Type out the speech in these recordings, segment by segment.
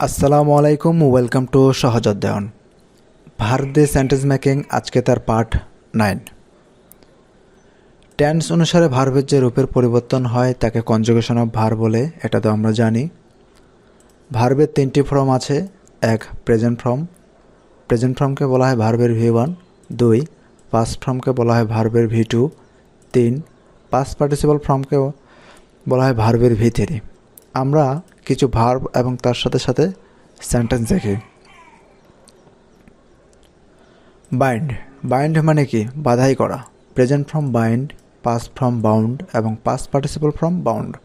আসসালামু আলাইকুম, welcome to সহজ অধ্যয়ন। ভার্ব দিয়ে সেন্টেন্স মেকিং আজকে তার পার্ট নাইন টেন্স অনুসারে ভার্বের যে রূপের পরিবর্তন হয়, তাকে কনজুগেশন অফ ভার বলে, এটা তো আমরা জানি। ভার্বের তিনটি ফর্ম আছে, এক প্রেজেন্ট ফর্ম প্রেজেন্ট ফর্মকে বলা হয় ভার্বের ভি ওয়ান দুই পাস্ট ফর্মকে বলা হয় ভার্বের ভি টু তিন পাস্ট পার্টিসিপাল ফর্মকে বলা হয় ভার্বের ভি থ্রি আমরা কিছু ভার্ব এবং তার সাথে সাথে সেন্টেন্স দেখি। বাইন্ড বাইন্ড মানে কি? বাধাই করা। Present from bind pass from bound এবং pass participle from bound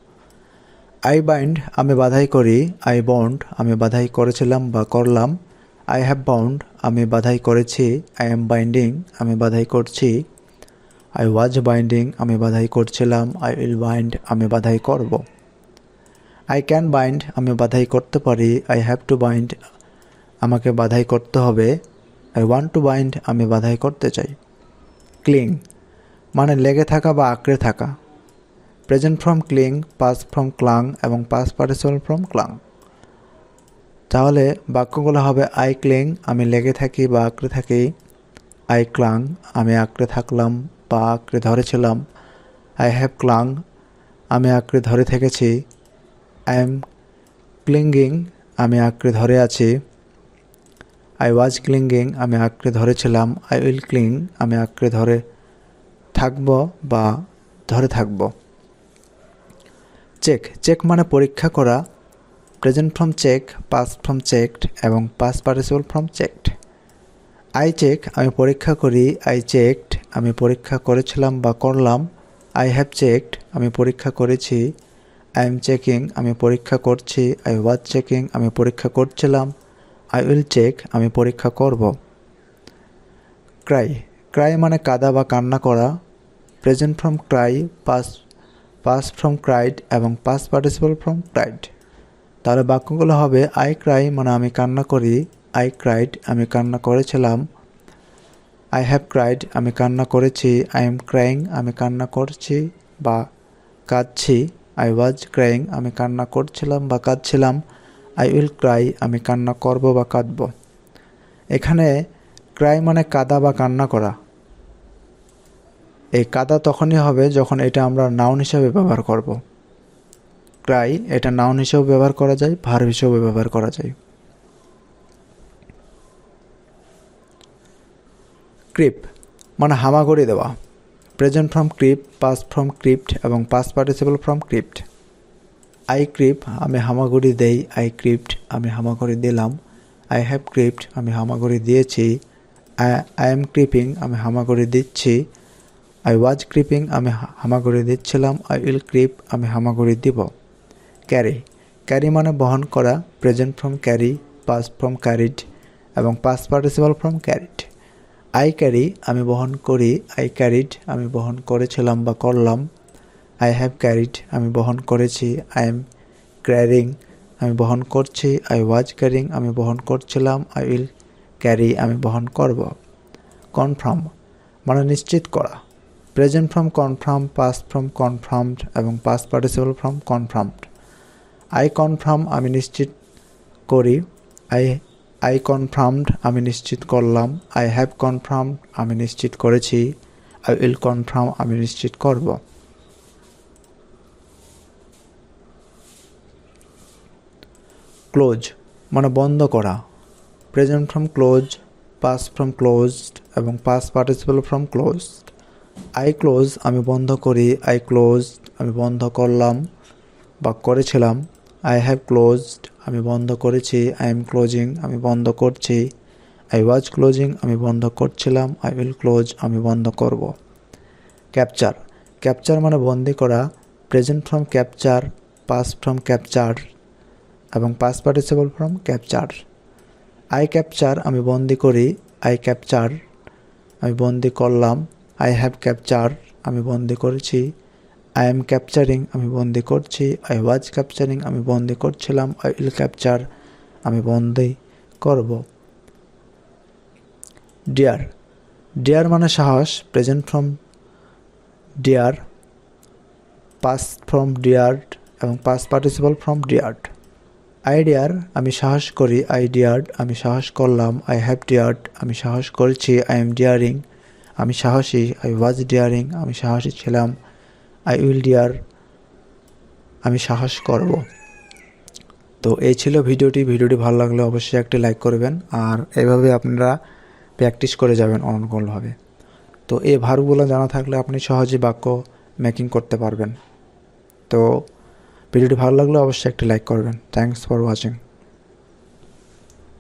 I bind আমি বাধাই করি। আই বাউন্ড আমি বাধাই করেছিলাম বা করলাম। আই হ্যাভ বাউন্ড আমি বাধাই করেছি। আই এম বাইন্ডিং আমি বাধাই করছি। আই ওয়াজ বাইন্ডিং আমি বাধাই করছিলাম। আই উইল বাইন্ড আমি বাধাই করব। আই ক্যান বাইন্ড আমি বাধাই করতে পারি আই হ্যাভ টু বাইন্ড আমাকে বাধাই করতে হবে। আই ওয়ান্ট টু বাইন্ড আমি বাধাই করতে চাই। ক্লিং মানে লেগে থাকা বা আঁকড়ে থাকা। Present form cling past form clung এবং পাস পার্টিসিপাল ফ্রম ক্লাং তাহলে বাক্যগুলো হবে আই ক্লিং আমি লেগে থাকি বা আঁকড়ে থাকি। আই ক্লাং আমি আঁকড়ে থাকলাম বা আঁকড়ে ধরেছিলাম। আই হ্যাভ ক্লাং আমি আঁকড়ে ধরে থেকেছি। আই এম ক্লিঙ্গিং আমি আঁকড়ে ধরে আছি। আই ওয়াজ ক্লিঙ্গিং আমি আঁকড়ে ধরেছিলাম। আই উইল ক্লিং আমি আঁকড়ে ধরে থাকব বা ধরে থাকব। চেক চেক মানে পরীক্ষা করা। Present from check past from checked এবং past participle from checked I check আমি পরীক্ষা করি। আই চেকড আমি পরীক্ষা করেছিলাম বা করলাম। আই হ্যাভ চেকড আমি পরীক্ষা করেছি। আই এম চেকিং আমি পরীক্ষা করছি আই ওয়াজ চেকিং আমি পরীক্ষা করছিলাম আই উইল চেক আমি পরীক্ষা করব। ক্রাই ক্রাই মানে কাদা বা কান্না করা। Present form cry past past form cried এবং পাস পার্টিসিপাল ফ্রম ক্রাইড তাহলে বাক্যগুলো হবে আই ক্রাই মানে আমি কান্না করি আই ক্রাইড আমি কান্না করেছিলাম। আই হ্যাভ ক্রাইড আমি কান্না করেছি আই এম ক্রাইং আমি কান্না করছি বা কাঁদছি। আই ওয়াজ ক্রাইং আমি কান্না করছিলাম বা কাঁদছিলাম। আই উইল ক্রাই আমি কান্না করব বা কাঁদব। এখানে ক্রাই মানে কাদা বা কান্না করা। এই কাদা তখনই হবে যখন এটা আমরা নাউন হিসাবে ব্যবহার করব। ক্রাই এটা নাউন হিসেবে ব্যবহার করা যায় ভার হিসেবে ব্যবহার করা যায়। ক্রিপ মানে হামাগুড়ি দেওয়া। Present from creep past from crept এবং past participle from crept I creep আমি হামাগুড়ি দেই আই ক্রিপ্ট আমি হামাগুড়ি দিলাম। আই হ্যাভ ক্রিপ্ট আমি হামাগুড়ি দিয়েছি। আই আই এম ক্রিপিং আমি হামাগুড়ি দিচ্ছি। আই ওয়াজ ক্রিপিং আমি হামাগুড়ি দিচ্ছিলাম। আই উইল ক্রিপ আমি হামাগুড়ি দিব। ক্যারি ক্যারি মানে বহন করা present from carry past from carried এবং past participle from carried I carry আমি বহন করি আই ক্যারিড আমি বহন করেছিলাম বা করলাম। আই হ্যাভ ক্যারিড আমি বহন করেছি আই এম ক্যারিং আমি বহন করছি আই ওয়াজ ক্যারিং আমি বহন করছিলাম আই উইল ক্যারি আমি বহন করব। কনফার্ম মানে নিশ্চিত করা। Present from confirm past from confirmed এবং past participle from confirmed I confirm আমি নিশ্চিত করি আই আই কনফার্মড আমি নিশ্চিত করলাম। আই হ্যাভ কনফার্মড আমি নিশ্চিত করেছি। আই উইল কনফার্ম আমি নিশ্চিত করব। ক্লোজ মানে বন্ধ করা। Present from close pass from closed এবং pass participle from closed I close আমি বন্ধ করি। আই ক্লোজ আমি বন্ধ করলাম, বা করেছিলাম। আই হ্যাভ ক্লোজড আমি বন্ধ করেছি আই এম ক্লোজিং আমি বন্ধ করছি। আই ওয়াজ ক্লোজিং আমি বন্ধ করছিলাম আই উইল ক্লোজ আমি বন্ধ করব। ক্যাপচার ক্যাপচার মানে বন্দি করা present from capture pass from capture এবং pass participle from capture I capture আমি বন্দি করি আই ক্যাপচার আমি বন্দি করলাম আই হ্যাভ ক্যাপচার আমি বন্দি করেছি। আই এম ক্যাপচারিং আমি বন্দি করছি। আই ওয়াজ ক্যাপচারিং আমি বন্দি করছিলাম। আই উইল ক্যাপচার আমি বন্দি করব। ডিয়ার ডিয়ার মানে সাহস present from dare pass from dared এবং pass participle from dared I dare আমি সাহস করি। আই ডিয়ার্ড আমি সাহস করলাম। আই হ্যাভ ডিয়ার্ড আমি সাহস করেছি। আই এম ডিয়ারিং আমি সাহসী। আই ওয়াজ ডিয়ারিং আমি সাহসী ছিলাম। আই উইল ডিয়ার আমি সাহস করব। তো এই ছিল ভিডিওটি। ভিডিওটি ভালো লাগলে অবশ্যই একটি লাইক করবেন। আর এভাবে আপনারা প্র্যাকটিস করে যাবেন অনুকূলভাবে তো এই ভার্বগুলো জানা থাকলে আপনি সহজে বাক্য মেকিং করতে পারবেন। তো ভিডিওটি ভালো লাগলে অবশ্যই একটি লাইক করবেন। Thanks for watching